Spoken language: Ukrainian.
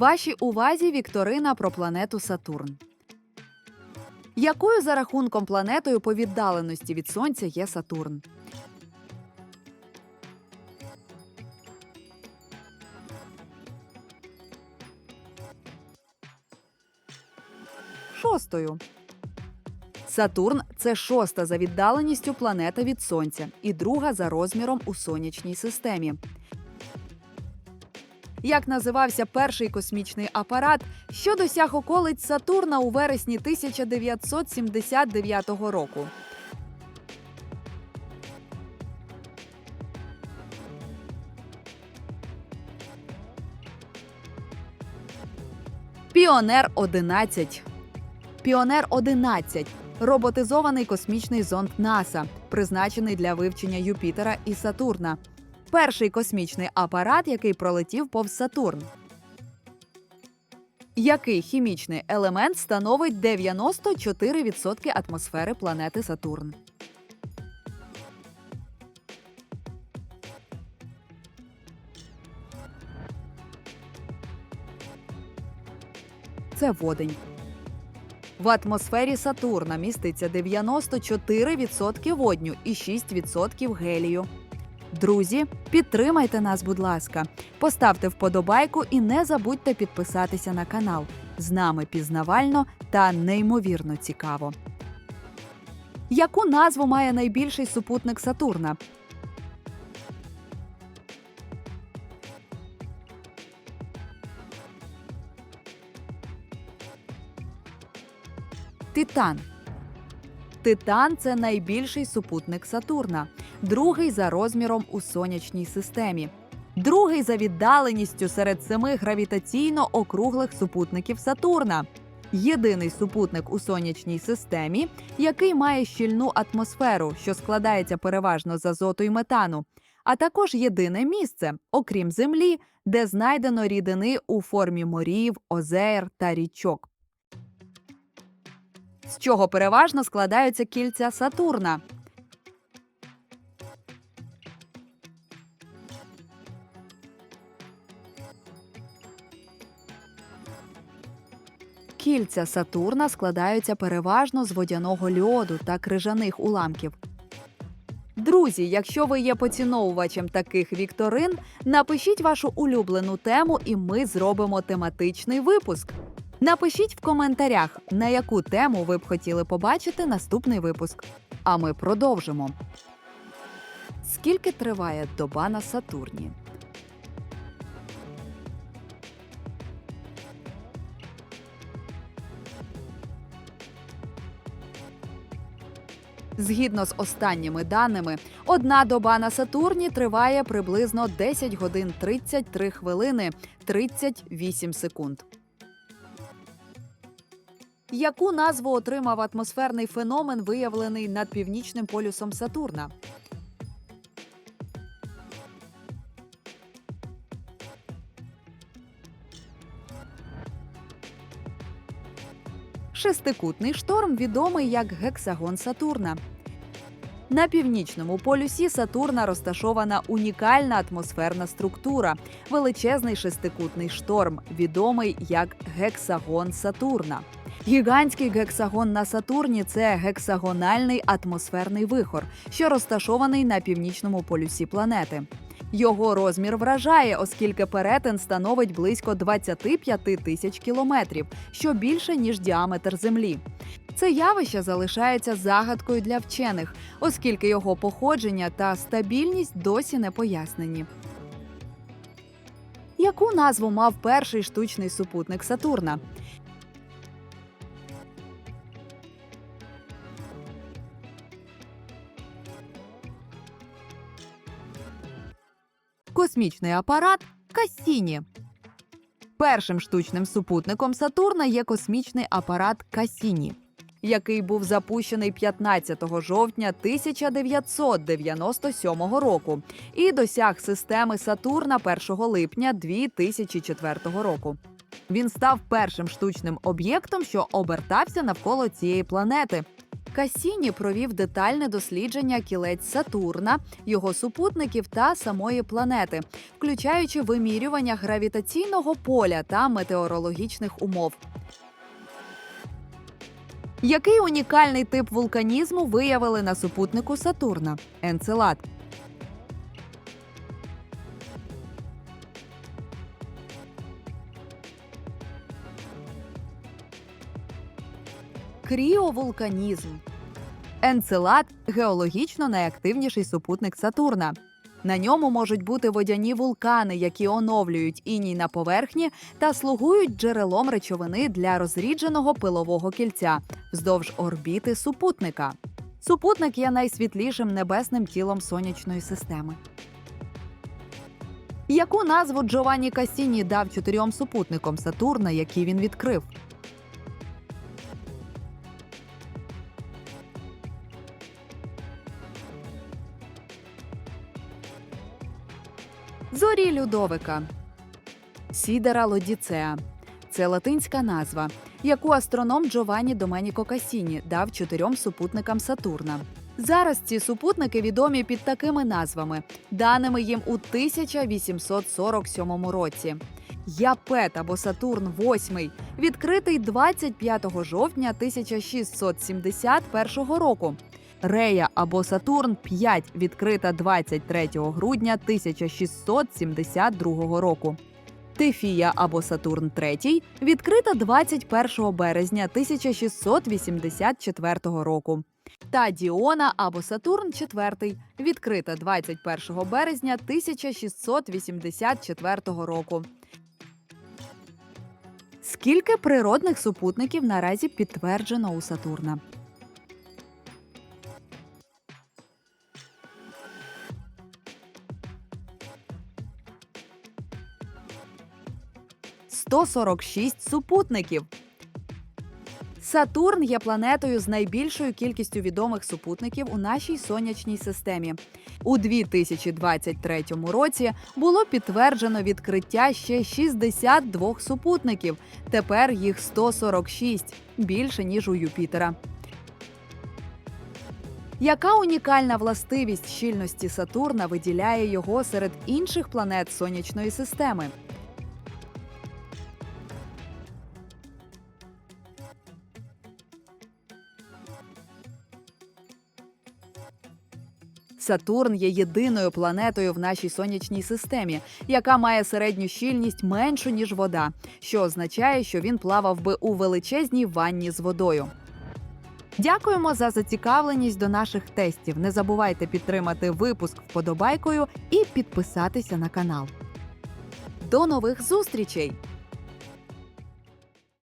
Вашій увазі вікторина про планету Сатурн. Якою за рахунком планетою по віддаленості від Сонця є Сатурн? Шостою. Сатурн це шоста за віддаленістю планета від Сонця і друга за розміром у сонячній системі. Як називався перший космічний апарат, що досяг околиць Сатурна у вересні 1979 року? Піонер 11 Піонер 11 роботизований космічний зонд НАСА, призначений для вивчення Юпітера і Сатурна. Перший космічний апарат, який пролетів повз Сатурн. Який хімічний елемент становить 94% атмосфери планети Сатурн? Це водень. В атмосфері Сатурна міститься 94% водню і 6% гелію. Друзі, підтримайте нас, будь ласка, поставте вподобайку і не забудьте підписатися на канал. З нами пізнавально та неймовірно цікаво. Яку назву має найбільший супутник Сатурна? Титан. Титан це найбільший супутник Сатурна, другий за розміром у сонячній системі, другий за віддаленістю серед семи гравітаційно округлих супутників Сатурна. Єдиний супутник у сонячній системі, який має щільну атмосферу, що складається переважно з азоту і метану, а також єдине місце, окрім Землі, де знайдено рідини у формі морів, озер та річок з чого переважно складаються кільця Сатурна. Кільця Сатурна складаються переважно з водяного льоду та крижаних уламків. Друзі, якщо ви є поціновувачем таких вікторин, напишіть вашу улюблену тему, і ми зробимо тематичний випуск. Напишіть в коментарях, на яку тему ви б хотіли побачити наступний випуск. А ми продовжимо. Скільки триває доба на Сатурні? Згідно з останніми даними, одна доба на Сатурні триває приблизно 10 годин 33 хвилини 38 секунд. Яку назву отримав атмосферний феномен, виявлений над північним полюсом Сатурна? Шестикутний шторм відомий як гексагон Сатурна. На північному полюсі Сатурна розташована унікальна атмосферна структура величезний шестикутний шторм, відомий як гексагон Сатурна. Гігантський гексагон на Сатурні це гексагональний атмосферний вихор, що розташований на північному полюсі планети. Його розмір вражає, оскільки перетин становить близько 25 тисяч кілометрів, що більше ніж діаметр Землі. Це явище залишається загадкою для вчених, оскільки його походження та стабільність досі не пояснені. Яку назву мав перший штучний супутник Сатурна? Космічний апарат Кассіні. Першим штучним супутником Сатурна є космічний апарат Касіні, який був запущений 15 жовтня 1997 року і досяг системи Сатурна 1 липня 2004 року. Він став першим штучним об'єктом, що обертався навколо цієї планети. Кассіні провів детальне дослідження кілець Сатурна, його супутників та самої планети, включаючи вимірювання гравітаційного поля та метеорологічних умов. Який унікальний тип вулканізму виявили на супутнику Сатурна? Енцелад. Кріовулканізм. Енцелад геологічно найактивніший супутник Сатурна. На ньому можуть бути водяні вулкани, які оновлюють іній на поверхні та слугують джерелом речовини для розрідженого пилового кільця вздовж орбіти супутника. Супутник є найсвітлішим небесним тілом сонячної системи. Яку назву Джованні Кассіні дав чотирьом супутникам Сатурна, які він відкрив? Зорі Людовика. Сідера Лодіцеа. Це латинська назва, яку астроном Джованні Доменіко Касіні дав чотирьом супутникам Сатурна. Зараз ці супутники відомі під такими назвами, даними їм у 1847 році. Япет або Сатурн VIII відкритий 25 жовтня 1671 року. Рея або Сатурн 5 відкрита 23 грудня 1672 року. Тефія або Сатурн 3 відкрита 21 березня 1684 року. Та Діона або Сатурн 4 відкрита 21 березня 1684 року. Скільки природних супутників наразі підтверджено у Сатурна? – 146 супутників. Сатурн є планетою з найбільшою кількістю відомих супутників у нашій сонячній системі. У 2023 році було підтверджено відкриття ще 62 супутників. Тепер їх 146 – більше ніж у Юпітера. Яка унікальна властивість щільності Сатурна виділяє його серед інших планет сонячної системи? Сатурн є єдиною планетою в нашій сонячній системі, яка має середню щільність меншу ніж вода, що означає, що він плавав би у величезній ванні з водою. Дякуємо за зацікавленість до наших тестів. Не забувайте підтримати випуск вподобайкою і підписатися на канал. До нових зустрічей!